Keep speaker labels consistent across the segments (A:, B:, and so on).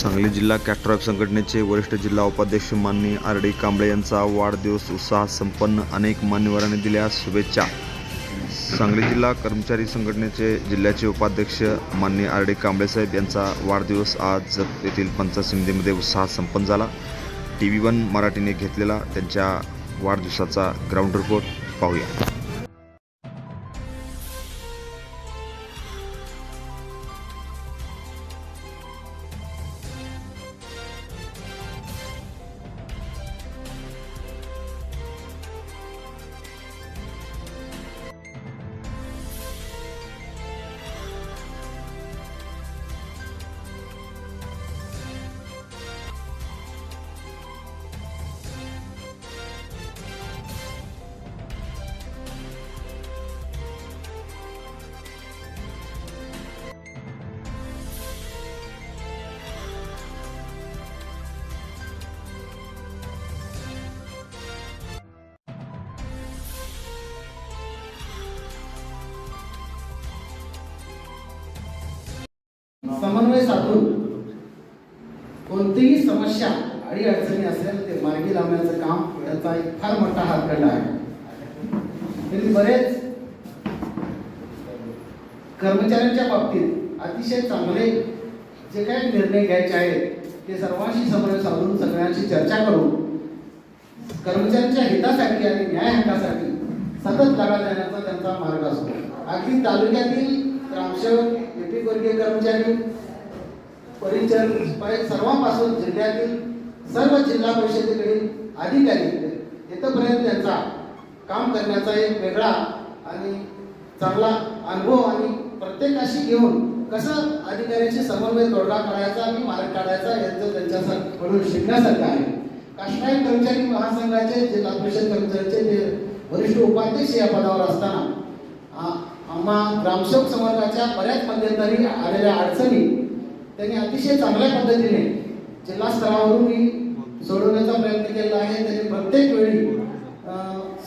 A: सांगली जिल्हा कॅट्रॉक संघटनेचे वरिष्ठ जिल्हा उपाध्यक्ष माननी आर डी कांबळे यांचा वाढदिवस उत्साहात संपन्न अनेक मान्यवरांनी दिल्या शुभेच्छा. सांगली जिल्हा कर्मचारी संघटनेचे जिल्ह्याचे उपाध्यक्ष माननी आर डी कांबळे साहेब यांचा वाढदिवस आज जत येथील पंचासिंधीमध्ये उत्साहात संपन्न झाला. टी व्ही वन मराठीने घेतलेला त्यांच्या वाढदिवसाचा ग्राउंड रिपोर्ट पाहूया.
B: समन्वय साधून कोणतीही समस्या अडी अडचणी असेल ते मार्गी लावण्याचं काम याचा एक फार मोठा हातखंडा आहे. बरेच कर्मचाऱ्यांच्या बाबतीत अतिशय चांगले जे काही निर्णय घ्यायचे आहेत ते सर्वांशी समन्वय साधून सगळ्यांशी चर्चा करून कर्मचाऱ्यांच्या हितासाठी आणि न्याय हक्कासाठी सतत लढा देण्याचा त्यांचा मार्ग असतो. अगदी तालुक्यातील ग्रामसेवक लिपिक वर्गीय कर्मचारी परिचर शिपाई सर्वांपासून जिल्ह्यातील सर्व जिल्हा परिषदेकडील अधिकारी इथंपर्यंत त्यांचा काम करण्याचा एक वेगळा आणि चांगला अनुभव आणि प्रत्येकाशी घेऊन कसं अधिकाऱ्यांशी समन्वय तोडगा काढायचा आणि मार्ग काढायचा यांचं त्यांच्याकडून शिकण्यासारखं आहे. काष्टाई कर्मचारी महासंघाचे जिल्हा परिषद कर्मचाऱ्यांचे जे वरिष्ठ उपाध्यक्ष या पदावर असताना आम्हा ग्रामसेवक समाजाच्या बऱ्याच मध्यंतरी आलेल्या अडचणी त्यांनी अतिशय चांगल्या पद्धतीने जिल्हा स्तरावरून मी सोडवण्याचा प्रयत्न केला आहे. त्यांनी प्रत्येक वेळी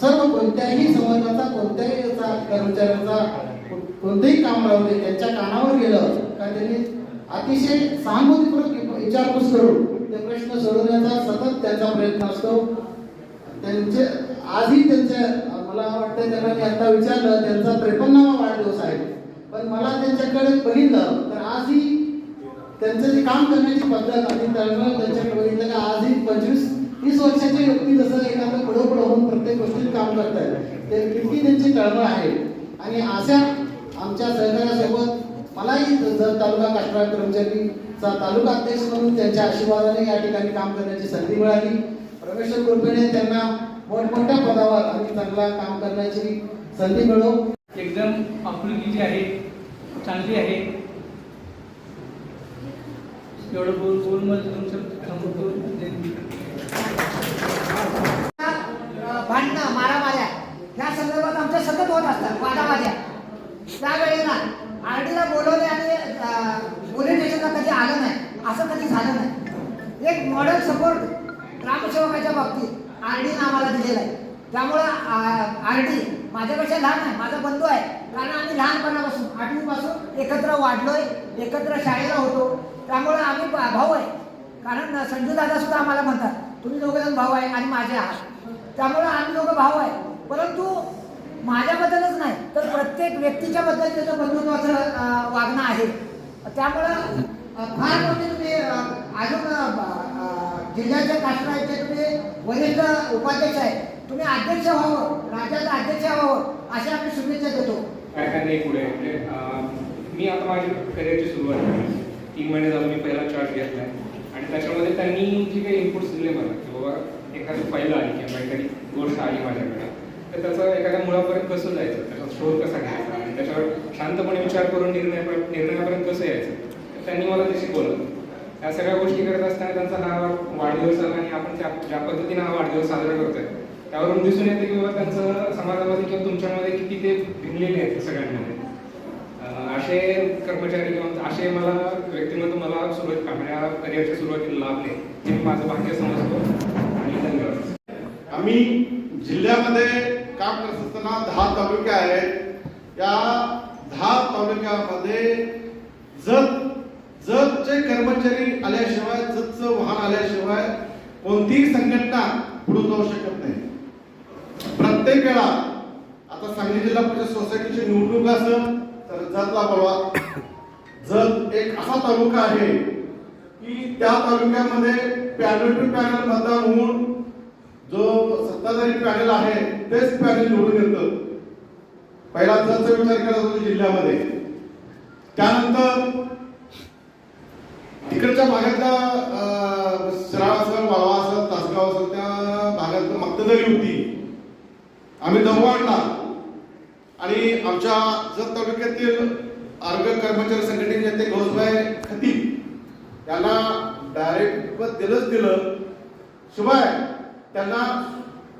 B: सर्व कोणत्याही समाजाचा कोणत्याही कर्मचाऱ्यांचा कोणतंही कोणतेही काम राहू त्यांच्या कानावर गेलं का त्यांनी अतिशय सहानुभूतीपूर्वक विचारपूस करून ते प्रश्न सोडवण्याचा सतत त्यांचा प्रयत्न असतो. त्यांचे आजही त्यांच्या मला वाटतं त्यांना मी आता विचारलं त्यांचा त्रेपन्नावा वाढदिवस आहे. पण मला त्यांच्याकडे बघितलं तर आजही त्यांचं जे काम करण्याची पद्धत आणि तळमळ त्यांच्याकडे बघितलं का आजही पंचवीस तीस वर्षाच्या व्यक्ती जसं एखादं पुढं पुढं होऊन प्रत्येक गोष्टीत काम करतात ते किती त्यांची तळमळ आहे. आणि अशा आमच्या सहकार्यासोबत मलाही जर तालुका काष्टा कर्मचारीचा तालुका अध्यक्ष म्हणून त्यांच्या आशीर्वादाने या ठिकाणी काम करण्याची संधी मिळाली. परमेश्वर कृपेने त्यांना मोठमोठ्या पदावर आणि चांगला काम करण्याची संधी मिळो
C: एकदम आपुलकी जी आहे चांगली आहे. एवढं बोल बोल मला तुमचं थांबवतो
D: भांडणं मारामाऱ्या ह्या संदर्भात आमच्या सतत होत असतात वादावाद्या. त्यावेळेला आरडीला बोलवले आणि पोलीस स्टेशनला कधी आलं नाही असं कधी झालं नाही. एक मॉडल सपोर्ट ग्रामसेवकाच्या बाबतीत आर डी आम्हाला दिलेला आहे. त्यामुळं आर डी माझ्यापेक्षा लहान आहे माझा बंधू आहे. कारण आम्ही लहानपणापासून आठवीपासून एकत्र वाढलोय एकत्र शाळेला होतो. त्यामुळं आम्ही भाऊ आहे. कारण संजू दादा सुद्धा आम्हाला म्हणतात तुम्ही दोघे जण भाऊ आहे आणि माझे आहात. त्यामुळं आम्ही दोघं भाऊ आहे. परंतु माझ्याबद्दलच नाही तर प्रत्येक व्यक्तीच्या बद्दल त्याचं बंधुत्वाचं वागणं आहे. त्यामुळं फार म्हणजे तुम्ही अजून जिल्ह्याचे अं, तुम्ही वरिष्ठ उपाध्यक्ष आहे तुम्ही अध्यक्ष व्हावं राज्याचा अध्यक्ष व्हावं अशा आम्ही शुभेच्छा देतो.
E: काय काय नाही पुढे म्हणजे, मी आता माझी करिअरची सुरुवात केली तीन महिने झालं मी पहिला चार्ज घेतला आणि त्याच्यामध्ये त्यांनी जे काही इनपुट्स दिले मला की बाबा एखादी फाईल आली किंवा एखादी गोष्ट आली माझ्याकडे तर त्याचं एखाद्या मुळापर्यंत कसं जायचं? त्याचा स्टोर कसा घ्यायचा? आणि त्याच्यावर शांतपणे विचार करून निर्णय निर्णयापर्यंत कसं यायचं? तर त्यांनी मला ते शिकवलं या सगळ्या गोष्टी करत असताना त्यांचा हा वाढदिवस आला आणि आपण त्या ज्या पद्धतीने हा वाढदिवस साजरा करतोय त्यावरून दिसून येते की बाबा त्यांचं समाजामध्ये किंवा तुमच्यामध्ये किती ते भिनलेले आहेत सगळ्यांमध्ये. असे कर्मचारी किंवा असे मला व्यक्तिमत्व मला सुरुवात माझ्या करिअरच्या सुरुवातीला लाभले हे मी माझं भाग्य समजतो आणि धन्यवाद.
F: आम्ही जिल्ह्यामध्ये काम करत असताना दहा तालुके आहेत. या दहा तालुक्यामध्ये जत जतचे कर्मचारी आल्याशिवाय जतचं वाहन आल्याशिवाय कोणतीही संघटना पुढे जाऊ शकत नाही. प्रत्येक वेळा आता सांगली जिल्हा परिषद सोसायटीची निवडणूक असेल तर जतला बोलवा जत एक असा तालुका आहे की त्या तालुक्यामध्ये पॅनल टू पॅनल मतदान होऊन जो सत्ताधारी पॅनल आहे तेच पॅनल निवडून येतं. पहिला जतचा विचार केला जातो जिल्ह्यामध्ये. त्यानंतर तिकडच्या भागातल्या अं, शिराळ असेल वाळवा असेल तासगाव असेल त्या भागात मक्तदारी होती. आम्ही दमू आणला. आणि आमच्या जत तालुक्यातील आरोग्य कर्मचारी संघटनेचे ते घोषभाई खतीब त्यांना डायरेक्ट पद दिलंच दिलं. शिवाय त्यांना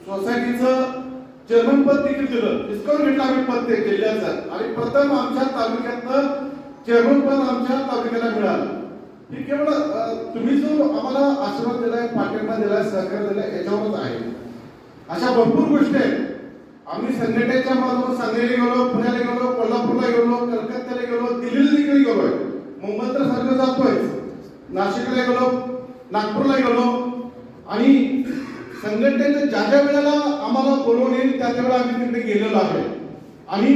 F: सोसायटीचं चेअरमन पद देखील दिलं. डिस्काउंट घेतलं आम्ही पद ते जिल्ह्याचं. आणि प्रथम आमच्या तालुक्यातलं चेअरमन पद आमच्या तालुक्याला मिळालं. ही केवळ तुम्ही जो आम्हाला आशीर्वाद दिलाय पाठिंबा दिलाय सहकार्य दिलाय याच्यावरच आहे. अशा भरपूर गोष्टी आहेत. आम्ही संघटनेच्या माध्यमातून सांगलीला गेलो पुण्याला गेलो कोल्हापूरला गेलो कलकत्त्याला गेलो दिल्लीला देखील गेलोय. मुंबईत तर सारखं जातोय नाशिकला गेलो नागपूरला गेलो. आणि संघटनेचं ज्या ज्या वेळेला आम्हाला बोलवून येईल त्या त्या वेळेला आम्ही तिकडे गेलेलो आहे. आणि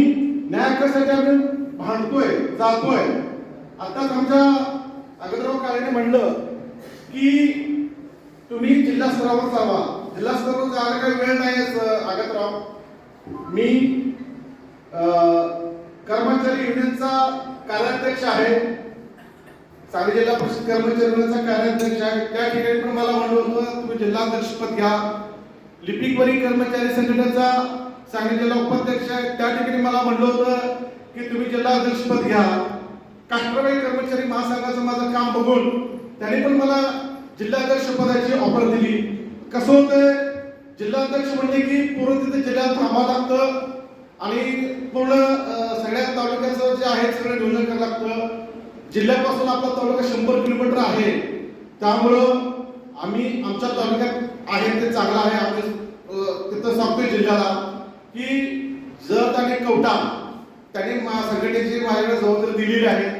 F: न्याय हक्कासाठी आम्ही भांडतोय जातोय. आताच आमच्या अगोदराव काळेने म्हणलं की तुम्ही जिल्हा स्तरावर जावा. जिल्हा स्तरावर जायला काही वेळ नाही अगतराव मी कर्मचारी युनियनचा कार्याध्यक्ष आहे. सांगली जिल्हा परिषद कर्मचारी युनियनचा कार्याध्यक्ष आहे. त्या ठिकाणी पण मला म्हणलं होतं तुम्ही जिल्हाध्यक्ष पद घ्या. लिपिकवरी कर्मचारी संघटनेचा सांगली जिल्हा उपाध्यक्ष आहे. त्या ठिकाणी मला म्हणलं होतं की तुम्ही जिल्हाध्यक्ष पद घ्या. काष्टवाई कर्मचारी महासंघाचं माझं काम बघून त्यांनी पण मला जिल्हाध्यक्ष पदाची ऑफर दिली. कसं होतंय? जिल्हाध्यक्ष म्हणजे की पूर्ण तिथे जिल्ह्यात थांबावं लागतं आणि पूर्ण सगळ्या तालुक्याचं जे आहे सगळं नियोजन करावं लागतं. जिल्ह्यापासून आपला तालुका शंभर किलोमीटर आहे. त्यामुळं आम्ही आमच्या तालुक्यात आहे ते चांगलं आहे. आम्ही तिथं सांगतोय जिल्ह्याला की जत आणि कवटा त्यांनी मा- संघटनेची माझ्याकडे जबाबदारी दिलेली आहे